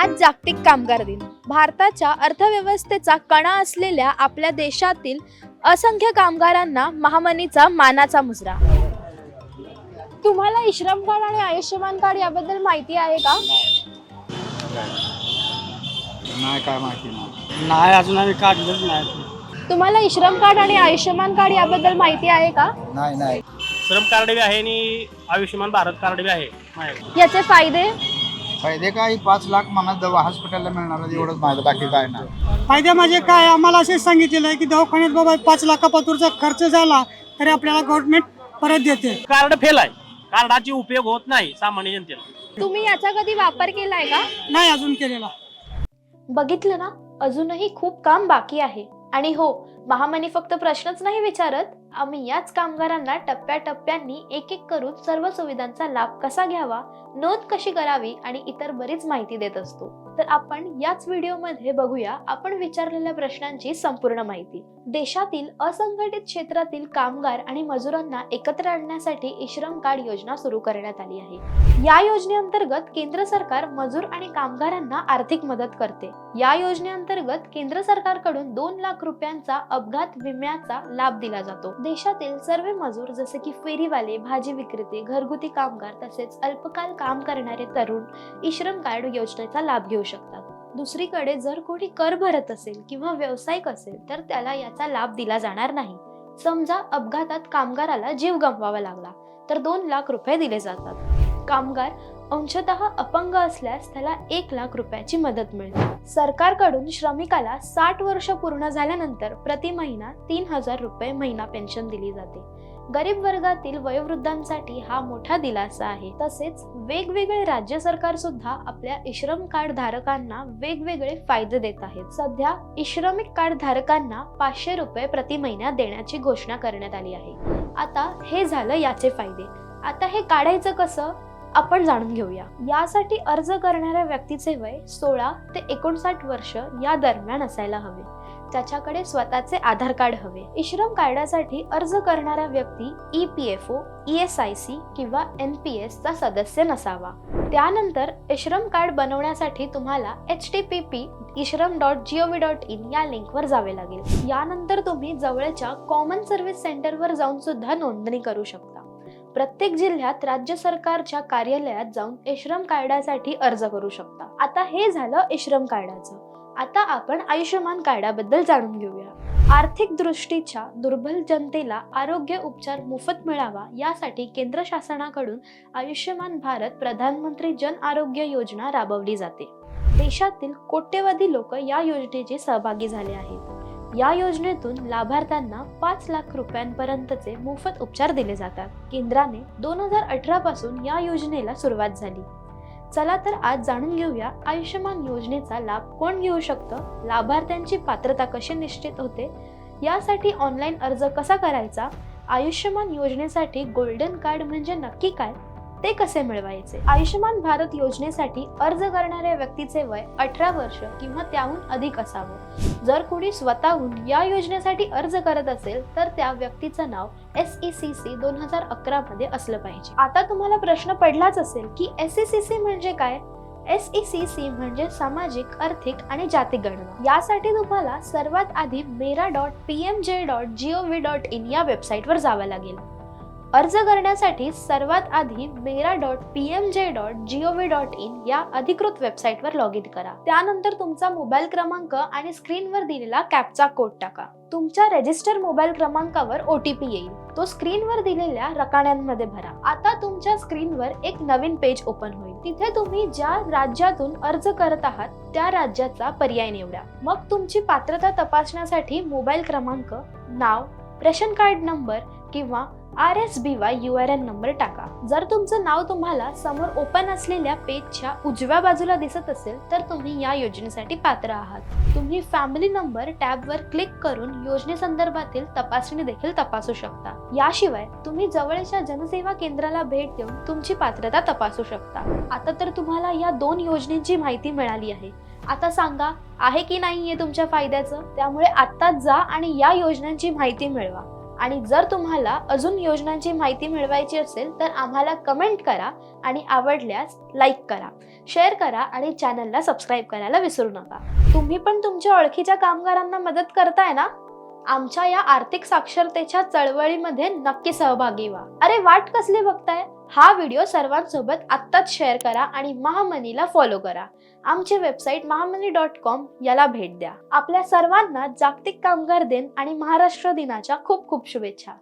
आज जागतिक कामगार दिन. भारताच्या अर्थव्यवस्थेचा कणा असलेल्या आपल्या देशातील असंख्य कामगारांना महामनीचा मानाचा मुजरा. तुम्हाला इश्रम कार्ड आणि आयुष्यमान कार्ड याबद्दल माहिती आहे का? नाही काय माहिती नाही. नाही अजून आम्ही काढलंच नाही. तुम्हाला इश्रम कार्ड आणि आयुष्यमान कार्ड याबद्दल माहिती आहे का? नाही नाही. श्रम कार्ड बी आहे आणि आयुष्यमान भारत कार्ड बी आहे. माझ्याकडे. याचे फायदे? फायदे काय? पाच लाख मला दवा हॉस्पिटलला मिळणार आहे, एवढंच माहिती बाकी काय नाही. फायदे म्हणजे काय? आम्हाला असे सांगितलेलं आहे की दवाखान्यात बाबा पाच लाखापातूरचा खर्च झाला तरी आपल्याला गव्हर्नमेंट परत देते. कार्ड फेल आहे. कार्डाची उपयोग होत नाही सामान्य जनतेला. तुम्ही याचा कधी वापर केलाय का? नाही अजून केलेला. बघितलं ना? अजूनही खूप काम बाकी आहे. आणि हो महामनी फक्त प्रश्नच नाही विचारत आम्ही याच कामगारांना टप्प्याटप्प्यांनी एक एक करून सर्व सुविधांचा लाभ कसा घ्यावा नोंद कशी करावी आणि इतर बरीच माहिती देत असतो. तर आपण याच व्हिडिओमध्ये बघूया आपण विचारलेल्या प्रश्नांची संपूर्ण माहिती. देशातील असंघटित क्षेत्रातील कामगार आणि मजुरांना एकत्र आणण्यासाठी इश्रम कार्ड योजना सुरू करण्यात आली आहे. या योजनेअंतर्गत केंद्र सरकार मजूर आणि कामगारांना आर्थिक मदत करते. या योजनेअंतर्गत केंद्र सरकारकडून दोन लाख रुपयांचा अपघात विम्याचा लाभ दिला जातो. देशातील सर्व मजूर जसे की फेरीवाले भाजी विक्रेते घरगुती कामगार तसेच अल्पकाल काम करणारे तरुण इश्रम कार्ड योजनेचा लाभ घेऊ शकतात. दुसरीकडे जर कोणी कर भरत असेल किंवा व्यावसायिक असेल तर त्याला याचा लाभ दिला जाणार नाही. समजा अपघातात कामगाराला जीव गमवावा लागला तर दोन लाख रुपये दिले जातात. कामगार अंशतः अपंग असल्यास त्याला एक लाख रुपयाची मदत मिळते. सरकारकडून श्रमिकाला साठ वर्ष पूर्ण झाल्यानंतर प्रति महिना तीन हजार रुपये महिना पेन्शन दिली जाते. गरीब वर्गातील वयोवृद्धांसाठी हा मोठा दिलासा आहे. तसेच वेगवेगळे राज्य सरकार सुद्धा आपल्या इश्रम कार्ड धारकांना वेगवेगळे फायदे देत आहेत. सध्या इश्रमिक कार्ड धारकांना पाचशे रुपये प्रति महिना देण्याची घोषणा करण्यात आली आहे. आता हे झालं याचे फायदे. आता हे काढायचं कसं? आपण जाणून घेऊया. यासाठी अर्ज करणाऱ्या व्यक्तीचे वय सोळा ते एकोणसाठ वर्ष या दरम्यान असायला हवे. त्याच्याकडे स्वतःचे आधार कार्ड हवे. इश्रम कार्डासाठी अर्ज करणारा व्यक्ती E P F O E S I C किंवा एन पी एस चा सदस्य नसावा. त्यानंतर इश्रम कार्ड बनवण्यासाठी तुम्हाला H T P P eShram dot gov dot in या लिंकवर जावे लागेल. यानंतर तुम्ही जवळच्या कॉमन सर्व्हिस सेंटरवर जाऊन सुद्धा नोंदणी करू शकता. प्रत्येक जिल्ह्यात राज्य सरकारच्या कार्यालयात जाऊन इश्रम कार्डासाठी अर्ज करू शकता. आता हे झालं इश्रम कार्डाचं आता आपण आयुष्यमान कार्डाबद्दल जाणून घेऊया. आर्थिक दृष्टीच्या दुर्बल जनतेला आरोग्य उपचार मोफत मिळावा यासाठी केंद्र शासनाकडून आयुष्यमान भारत प्रधानमंत्री जन आरोग्य योजना राबवली जाते. देशातील कोट्यवधी लोक या योजनेचे सहभागी झाले आहेत. या योजनेतून लाभार्थ्यांना पाच लाख रुपयांपर्यंतचे मोफत उपचार दिले जातात. केंद्राने दोन हजार अठरा पासून या योजनेला सुरुवात झाली. चला तर आज जाणून घेऊया आयुष्यमान योजनेचा लाभ कोण घेऊ शकतं? लाभार्थ्यांची पात्रता कशी निश्चित होते? यासाठी ऑनलाईन अर्ज कसा करायचा? आयुष्यमान योजनेसाठी गोल्डन कार्ड म्हणजे नक्की काय? ते कसे मिळवायचे? आयुष्यमान भारत योजनेसाठी अर्ज करणाऱ्या व्यक्तीचे वय अठरा वर्ष किंवा त्याहून अधिक असावं. जर कोणी स्वतःहून या योजनेसाठी अर्ज करत असेल तर त्या व्यक्तीचं नाव एस ई सी सी दोन हजार अकरा मध्ये असलं पाहिजे. आता तुम्हाला प्रश्न पडलाच असेल की एस ई सी सी म्हणजे काय? एस ई सी सी म्हणजे सामाजिक आर्थिक आणि जाती गणना. यासाठी तुम्हाला सर्वात आधी mera dot P M J dot G O V dot in या वेबसाईटवर जावं लागेल. अर्ज करण्यासाठी सर्वात आधी mera dot P M J dot G O V dot in या अधिकृत वेबसाईटवर लॉग इन करा. त्यानंतर तुमचा मोबाईल क्रमांक आणि स्क्रीनवर दिलेला कॅपचा कोड टाका. तुमच्या रजिस्टर मोबाईल क्रमांकावर ओ टी पी येईल. तो स्क्रीनवर दिलेल्या रकाण्यांमध्ये भरा. आता तुमच्या स्क्रीनवर एक नवीन पेज ओपन होईल. तिथे तुम्ही ज्या राज्यातून अर्ज करत आहात त्या राज्याचा पर्याय निवडा. मग तुमची पात्रता तपासण्यासाठी मोबाईल क्रमांक नाव रेशन कार्ड नंबर किंवा R S B Y U R N number टाका. जर तुमचं नाव तुम्हाला समोर ओपन असलेल्या पेजच्या उजव्या बाजूला दिसत असेल तर तुम्ही या योजनेसाठी पात्र आहात. तुम्ही फॅमिली नंबर टॅबवर क्लिक करून योजनेसंदर्भातील तपासणी देखील तपासू शकता. याशिवाय तुम्ही जवळच्या जनसेवा केंद्राला भेट देऊन तुमची पात्रता तपासू शकता. आता तर तुम्हाला या दोन योजनेची माहिती मिळाली आहे. आता सांगा आहे की नाहीये तुमच्या फायद्याचं? त्यामुळे आत्ताच जा आणि या योजनांची माहिती मिळवा. आणि जर तुम्हाला अजून योजनांची माहिती मिळवायची असेल तर आम्हाला कमेंट करा आणि आवडल्यास लाईक करा. शेअर करा आणि चॅनलला सबस्क्राईब करायला विसरू नका. तुम्ही पण तुमच्या ओळखीच्या कामगारांना मदत करताय ना? आमच्या या आर्थिक साक्षरतेच्या चळवळीमध्ये नक्की सहभागी व्हा. अरे वाट कसली बघताय? हा व्हिडिओ सर्वांसोबत आत्ताच शेअर करा आणि महामनीला फॉलो करा. आमची वेबसाईट महामनी डॉट कॉम याला भेट द्या. आपल्या सर्वांना जागतिक कामगार दिन आणि महाराष्ट्र दिनाच्या खूप खूप शुभेच्छा.